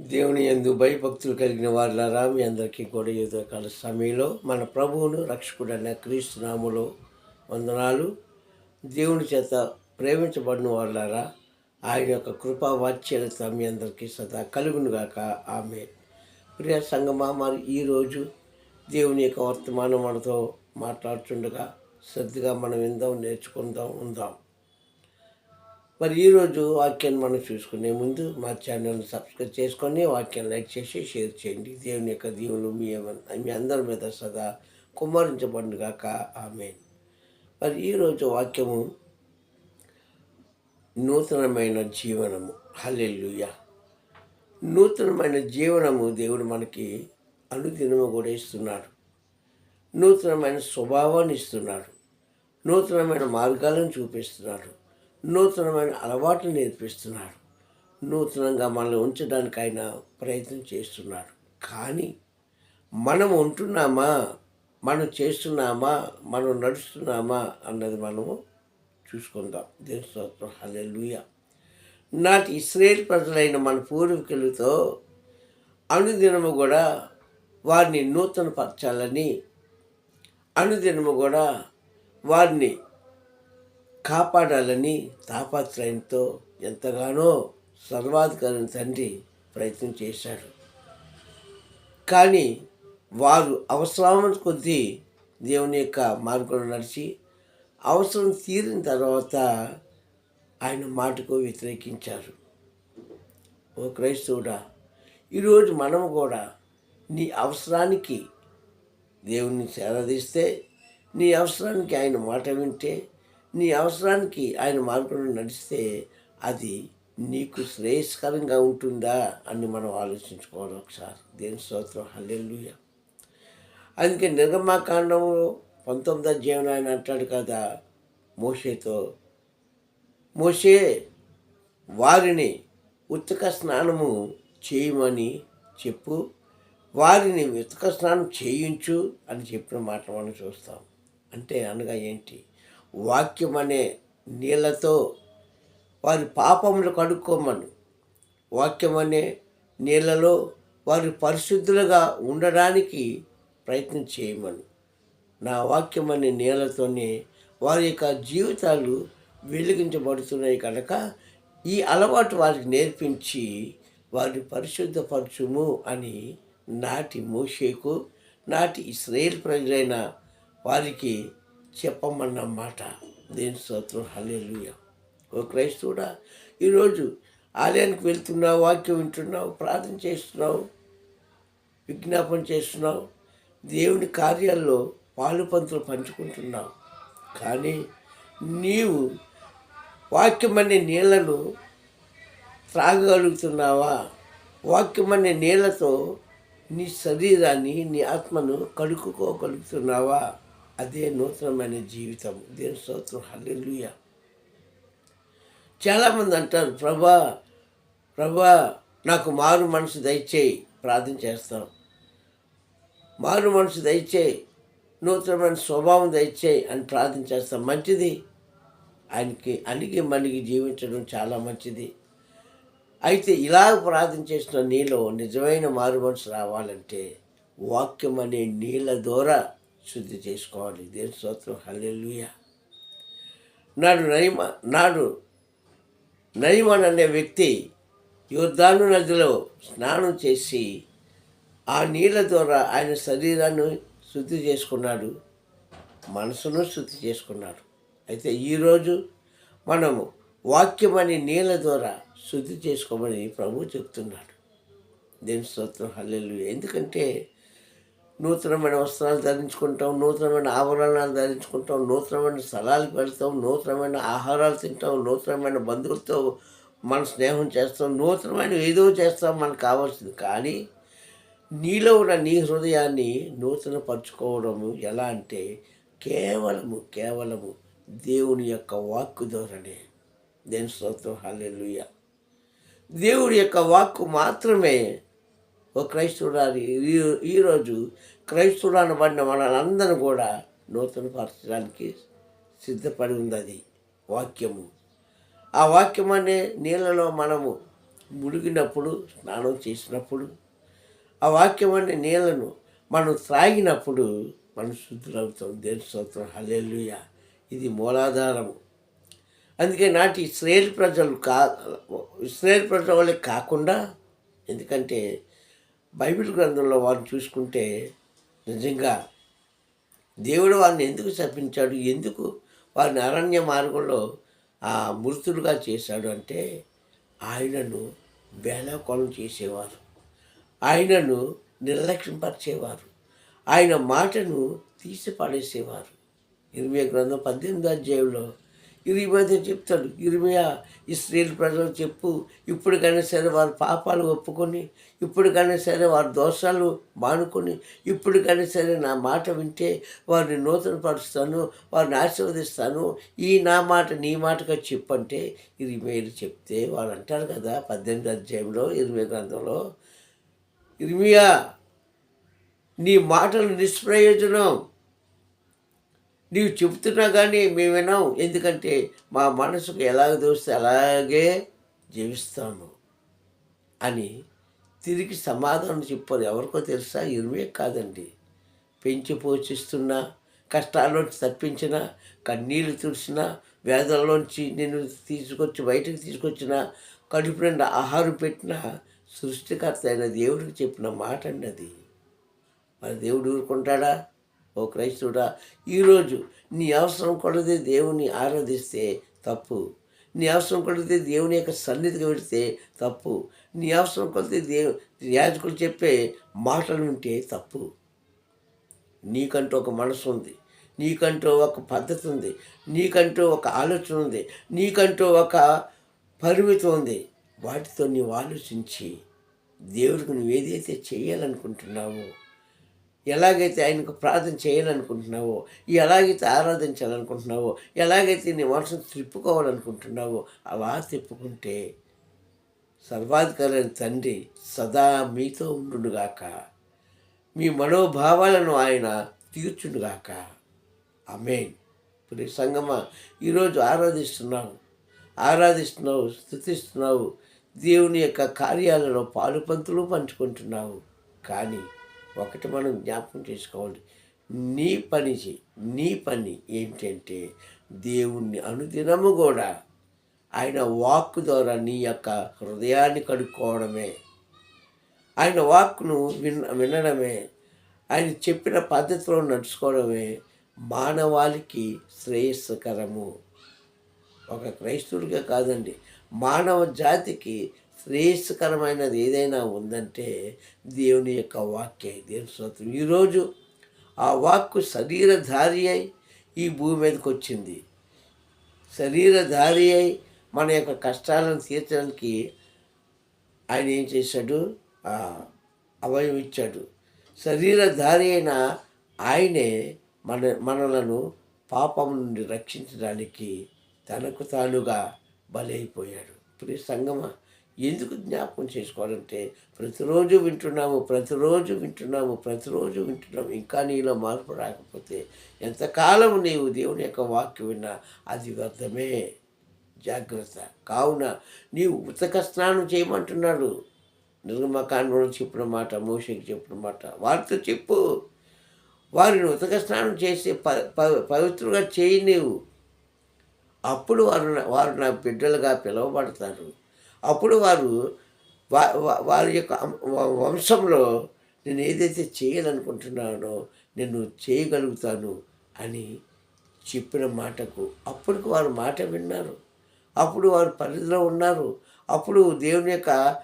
దేవుని ఎందు భయభక్తులు కలిగిన వారులారా మీ అందరికీ కూడా ఏదో కాల సమయంలో మన ప్రభువును రక్షకుడైన క్రీస్తు నాములో వందనాలు. దేవుని చేత ప్రేమించబడిన వారులారా ఆయన యొక్క కృపా వాత్సల్యత మీ అందరికీ సదా కలుగునుగాక ఆమె ప్రియ సంగమా మరి ఈరోజు దేవుని యొక్క వర్తమానం మనతో మాట్లాడుతుండగా శ్రద్ధగా మనం విందాం నేర్చుకుందాం ఉందాం. మరి ఈరోజు వాక్యాన్ని మనం చూసుకునే ముందు మా ఛానల్ని సబ్స్క్రైబ్ చేసుకొని వాక్యాన్ని లైక్ చేసి షేర్ చేయండి. దేవుని యొక్క దీవులు మీ మీ అందరి మీద సదా కుమ్మరించబడిగాక ఆమె మరి ఈరోజు వాక్యము నూతనమైన జీవనము. హల్లెల్లుయ నూతనమైన జీవనము దేవుడు మనకి అనుదినము కూడా ఇస్తున్నాడు. నూతనమైన స్వభావాన్ని ఇస్తున్నాడు. నూతనమైన మార్గాలను చూపిస్తున్నాడు. నూతనమైన అలవాట్లు నేర్పిస్తున్నాడు. నూతనంగా మనల్ని ఉంచడానికి ఆయన ప్రయత్నం చేస్తున్నాడు. కానీ మనం ఉంటున్నామా? మనం చేస్తున్నామా? మనం నడుస్తున్నామా? అన్నది మనము చూసుకుందాం. దేని స్తోత్రం. హల్లెలూయా. నాటి ఇస్రాయేల్ ప్రజలైన మన పూర్వీకులతో అనుదినము కూడా వారిని నూతనపరచాలని అనుదినము కూడా వారిని కాపాడాలని తాపత్రయంతో ఎంతగానో సర్వాధికారి తండ్రి ప్రయత్నం చేశాడు. కానీ వారు అవసరం కొద్దీ దేవుని యొక్క మార్గంలో నడిచి అవసరం తీరిన తర్వాత ఆయన మాటకు వ్యతిరేకించారు. ఓ క్రైస్తవుడా ఈరోజు మనము కూడా నీ అవసరానికి దేవుణ్ణి సేరదీస్తే నీ అవసరానికి ఆయన మాట వింటే నీ అవసరానికి ఆయన మార్గంలో నడిస్తే అది నీకు శ్రేయస్కరంగా ఉంటుందా అని మనం ఆలోచించుకోవాలి ఒకసారి. దేని స్తోత్రం. హల్లెల్లుయ అందుకే నిర్గమాకాండంలో పంతొమ్మిదో జీవన ఆయన అంటాడు కదా మోషేతో మోషే వారిని ఉత్తక స్నానము చేయమని చెప్పు వారిని ఉత్తక స్నానం చేయించు అని చెప్పిన మాట మనం చూస్తాం. అంటే అనగా ఏంటి? వాక్యం అనే నీళ్ళతో వారి పాపములు కడుక్కోమను వాక్యం అనే నీళ్ళలో వారి పరిశుద్ధులుగా ఉండడానికి ప్రయత్నం చేయమను. నా వాక్యం అనే నీళ్ళతోనే వారి యొక్క జీవితాలు వెలిగించబడుతున్నాయి కనుక ఈ అలవాటు వారికి నేర్పించి వారిని పరిశుద్ధపరచుము అని నాటి మోషేకు నాటి ఇస్రాయేల్ ప్రజలైన వారికి చెప్పమన్న మాట దేని స్తోత్రం? హల్లెలూయ. ఓ క్రైస్తవుడా ఈరోజు ఆలయానికి వెళ్తున్నావు వాక్యం వింటున్నావు ప్రార్థన చేస్తున్నావు విజ్ఞాపన చేస్తున్నావు దేవుని కార్యాల్లో పాలు పంతులు పంచుకుంటున్నావు. కానీ నీవు వాక్యం అనే నీళ్ళను త్రాగగలుగుతున్నావా? వాక్యం అనే నీళ్ళతో నీ శరీరాన్ని నీ ఆత్మను కడుక్కోగలుగుతున్నావా? అదే నూతనమైన జీవితం. దేని స్తోత్రం. హల్లెలుయ. చాలామంది అంటారు ప్రభా ప్రభా నాకు మారు మనసు దయచేయి. ప్రార్థన చేస్తాం. మారు మనసు దయచేయి. నూతనమైన స్వభావం దయచేయి అని ప్రార్థన చేస్తాం. మంచిది. ఆయనకి అణిగి మణిగి జీవించడం చాలా మంచిది. అయితే ఇలా ప్రార్థన చేసిన నీలో నిజమైన మారు మనసు రావాలంటే వాక్యం అనే నీళ్ళ ద్వారా శుద్ధి చేసుకోవాలి. దేని స్తోత్రం? హల్లెలుయ. నాడు నయమ నాడు నయమన్ అనే వ్యక్తి యుద్ధాను నదిలో స్నానం చేసి ఆ నీళ్ళ ద్వారా ఆయన శరీరాన్ని శుద్ధి చేసుకున్నాడు. మనసును శుద్ధి చేసుకున్నాడు. అయితే ఈరోజు మనము వాక్యం అనే నీళ్ళ ద్వారా శుద్ధి చేసుకోమని ప్రభు చెప్తున్నాడు. దేని స్తోత్రం? హల్లెలు ఎందుకంటే నూతనమైన వస్త్రాలు ధరించుకుంటాం నూతనమైన ఆభరణాలు ధరించుకుంటాం నూతనమైన స్థలాలకు వెళ్తాం నూతనమైన ఆహారాలు తింటాం నూతనమైన బంధువులతో మన స్నేహం చేస్తాం నూతనమైన ఏదో చేస్తాం మనకు కావాల్సింది. కానీ నీలో ఉన్న నీ హృదయాన్ని నూతనపరుచుకోవడము ఎలా అంటే కేవలము కేవలము దేవుని యొక్క వాక్కు ద్వారానే. దేని స్తోత్రం. హల్లెలూయ. దేవుడి యొక్క వాక్కు మాత్రమే ఓ క్రైస్తవుడు ఈరోజు క్రైస్తవుడు అనబడిన మనలందరూ కూడా నూతనపరచడానికి సిద్ధపడి ఉంది అది వాక్యము. ఆ వాక్యం అనే నీళ్ళలో మనము మునిగినప్పుడు స్నానం చేసినప్పుడు ఆ వాక్యం అనే నీళ్ళను మనం త్రాగినప్పుడు మనం శుద్ధులవుతాం దేని స్తోత్రం హల్లెలూయ. ఇది మూలాధారము. అందుకే నాటి ఇస్రాయేల్ ప్రజలు కా ఇస్రాయేల్ ప్రజల వాళ్ళే కాకుండా ఎందుకంటే బైబిల్ గ్రంథంలో వారు చూసుకుంటే నిజంగా దేవుడు వారిని ఎందుకు శపించాడు? ఎందుకు వారిని అరణ్య మార్గంలో ఆ మృతులుగా చేశాడు అంటే ఆయనను వేళాకోళం చేసేవారు. ఆయనను నిర్లక్ష్యంపరిచేవారు. ఆయన మాటను తీసి పడేసేవారు ఇరవై గ్రంథం పద్దెనిమిది అధ్యాయంలో ఇరిమధ్య చెప్తాడు ఇరిమియా ఇస్రాయేల్ ప్రజలు చెప్పు ఇప్పటికైనా సరే వారి పాపాలు ఒప్పుకొని ఇప్పటికైనా సరే వారి దోషాలు మానుకొని ఇప్పటికైనా సరే నా మాట వింటే వారిని నూతనపరుస్తాను వారిని ఆశీర్వదిస్తాను. ఈ నా మాట నీ మాటగా చెప్పంటే ఇరిమేలు చెప్తే వాళ్ళు అంటారు కదా పద్దెనిమిది అధ్యాయంలో ఇరవై గ్రంథంలో. ఇరిమియా నీ మాటలు నిష్ప్రయోజనం. నీవు చెబుతున్నా కానీ మేము వినాం ఎందుకంటే మా మనసుకు ఎలాగ దోస్తే అలాగే జీవిస్తాము అని తిరిగి సమాధానం చెప్పారు. ఎవరికో తెలుసా? ఇరువే కాదండి. పెంచి పోషిస్తున్నా కష్టాల్లోంచి తప్పించిన కన్నీళ్ళు తుడిచిన వేదల్లోంచి నేను తీసుకొచ్చి బయటకు తీసుకొచ్చిన కడుపు నిండా ఆహారం పెట్టిన సృష్టికర్త అయిన దేవుడికి చెప్పిన మాట అండి అది మరి దేవుడు ఊరుకుంటాడా? ఓ క్రైస్తవుడా ఈరోజు నీ అవసరం కొలది దేవుని ఆరాధిస్తే తప్పు. నీ అవసరం కొలితే దేవుని యొక్క సన్నిధికి పెడితే తప్పు. నీ అవసరం కొలితే దేవు యాజకులు చెప్పే మాటలు ఉంటే తప్పు. నీకంటూ ఒక మనసు ఉంది. నీకంటూ ఒక పద్ధతి ఉంది. నీకంటూ ఒక ఆలోచన ఉంది. నీకంటూ ఒక పరిమితి ఉంది. వాటితో నీవు ఆలోచించి దేవుడికి నువ్వు ఏదైతే చేయాలనుకుంటున్నావో ఎలాగైతే ఆయనకు ప్రార్థన చేయాలనుకుంటున్నావో ఎలాగైతే ఆరాధించాలనుకుంటున్నావో ఎలాగైతే నీ మనసును తిప్పుకోవాలనుకుంటున్నావో అలా తిప్పుకుంటే సర్వాధికారైన తండ్రి సదా మీతో ఉండుగాక మీ మనోభావాలను ఆయన తీర్చుండుగాక అమేన్ ఇప్పుడు ఈ సంగమ ఈరోజు ఆరాధిస్తున్నావు ఆరాధిస్తున్నావు స్థుతిస్తున్నావు దేవుని యొక్క కార్యాలలో పాలుపంతులు పంచుకుంటున్నావు. కానీ ఒకటి మనం జ్ఞాపకం చేసుకోవాలి. నీ పని నీ పని ఏంటంటే దేవుణ్ణి అనుదినము కూడా ఆయన వాక్కు ద్వారా నీ యొక్క హృదయాన్ని కడుక్కోవడమే ఆయన వాక్ను విన్ వినడమే. ఆయన చెప్పిన పద్ధతిలో నడుచుకోవడమే మానవాళికి శ్రేయస్కరము. ఒక క్రైస్తవుడిగా కాదండి మానవ జాతికి శ్రేయస్కరమైనది ఏదైనా ఉందంటే దేవుని యొక్క వాక్య దేవుని స్తోత్రం. ఈరోజు ఆ వాక్కు శరీరధారి అయి ఈ భూమి మీదకి వచ్చింది. శరీరధారి అయి మన యొక్క కష్టాలను తీర్చడానికి ఆయన ఏం చేశాడు? అవయం ఇచ్చాడు. శరీరధారి అయిన ఆయనే మన మనలను పాపం నుండి రక్షించడానికి తనకు తానుగా బలైపోయాడు. ఇప్పుడు సంగమ ఎందుకు జ్ఞాపకం చేసుకోవాలంటే ప్రతిరోజు వింటున్నాము ప్రతిరోజు వింటున్నాము ప్రతిరోజు వింటున్నాము. ఇంకా నీలో మార్పు రాకపోతే ఎంతకాలం నీవు దేవుని యొక్క వాక్యం విన్నా అది వ్యర్థమే. జాగ్రత్త. కావున నీవు ఉతక స్నానం చేయమంటున్నాడు. నిర్గమకాండంలో చెప్పిన మాట మోషకి చెప్పిన మాట. వారితో చెప్పు. వారిని ఉతక స్నానం చేసి ప పవిత్రంగా చేయి నీవు. అప్పుడు వారు వారు నా బిడ్డలుగా పిలువబడతారు. అప్పుడు వారు వారి యొక్క వంశంలో నేను ఏదైతే చేయాలనుకుంటున్నానో నేను చేయగలుగుతాను అని చెప్పిన మాటకు అప్పటికి వారు మాట విన్నారు. అప్పుడు వారు పరిధిలో ఉన్నారు. అప్పుడు దేవుని యొక్క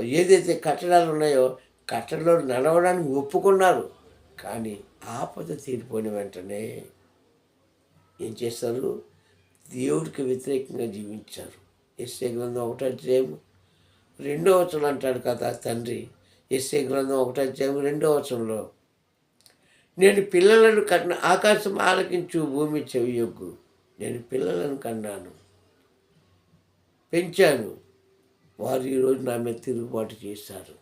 ఏదైతే కట్టడాలు ఉన్నాయో కట్టడలో నడవడానికి ఒప్పుకున్నారు. కానీ ఆపద తీరిపోయిన వెంటనే ఏం చేస్తారు? దేవుడికి వ్యతిరేకంగా జీవించారు. ఎస్ఏ గ్రంథం ఒకటో అధ్యాయం రెండో వచనం అంటాడు కదా తండ్రి. ఎస్ఏ గ్రంథం ఒకటో అధ్యాయం రెండో వచనంలో నేను పిల్లలను కన్న ఆకాశం ఆలకించు భూమి చెవియొగ్గు నేను పిల్లలను కన్నాను పెంచాను. వారు ఈరోజు నా మీద తిరుగుబాటు చేశారు.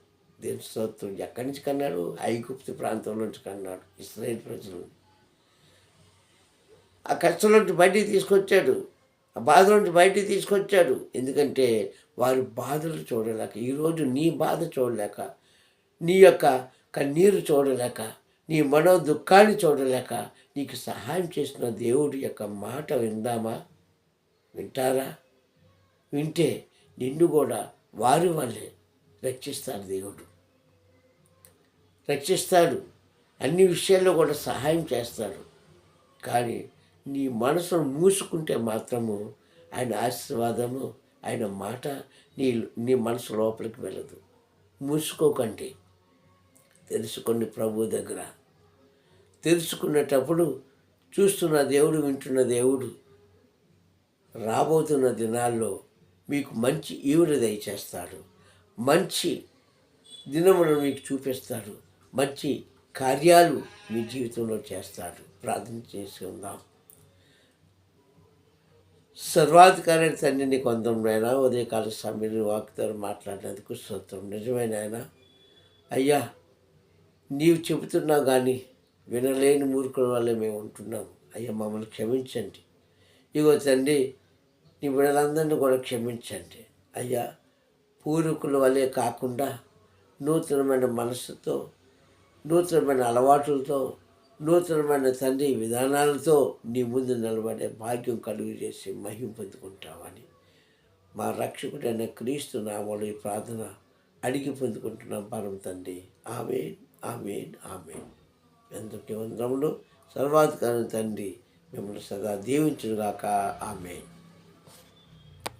దేని స్తోత్రం. ఎక్కడి నుంచి కన్నాడు? ఐగుప్తి ప్రాంతం నుంచి కన్నాడు. ఇస్రాయేల్ ప్రజలు ఆ కష్టం నుంచి బయటికి తీసుకొచ్చాడు. బాధ నుంచి బయటికి తీసుకొచ్చాడు. ఎందుకంటే వారి బాధలు చూడలేక ఈరోజు నీ బాధ చూడలేక నీ యొక్క కన్నీరు చూడలేక నీ మనో దుఃఖాన్ని చూడలేక నీకు సహాయం చేసిన దేవుడి యొక్క మాట విందామా? వింటారా? వింటే నిన్ను కూడా వారి వల్లే రక్షిస్తాడు దేవుడు. రక్షిస్తాడు. అన్ని విషయాల్లో కూడా సహాయం చేస్తాడు. కానీ నీ మనసును మూసుకుంటే మాత్రము ఆయన ఆశీర్వాదము ఆయన మాట నీ నీ మనసు లోపలికి వెళ్ళదు. మూసుకోకండి. తెలుసుకోండి ప్రభు దగ్గర. తెలుసుకునేటప్పుడు చూస్తున్న దేవుడు వింటున్న దేవుడు రాబోతున్న దినాల్లో మీకు మంచి ఈవుడ దయచేస్తాడు. మంచి దినములను మీకు చూపిస్తాడు. మంచి కార్యాలు మీ జీవితంలో చేస్తాడు. ప్రార్థన చేసుకుందాం సర్వాధికారి నీకు కొందరైనా ఉదయకాల సమయంలో వాక్తారు మాట్లాడినందుకు స్తోత్రం. నిజమైన ఆయన? అయ్యా నీవు చెబుతున్నా కానీ వినలేని మూర్ఖుల వల్లే మేము ఉంటున్నాము అయ్యా మమ్మల్ని క్షమించండి. ఇగో తండ్రి నీ బిడ్డలందరినీ కూడా క్షమించండి. అయ్యా పూర్వీకుల వల్లే కాకుండా నూతనమైన మనసుతో నూతనమైన అలవాట్లతో నూతనమైన తండ్రి విధానాలతో నీ ముందు నిలబడే భాగ్యం కలుగు చేసి మహిం పొందుకుంటామని మా రక్షకుడైన క్రీస్తు నామలు ఈ ప్రార్థన అడిగి పొందుకుంటున్నాం. పరం తండ్రి ఆమెన్ ఆమెన్ ఆమెన్. ఎందుకే వందరములు సర్వాధికారం తండ్రి మిమ్మల్ని సదా దీవించుగాక ఆమెన్.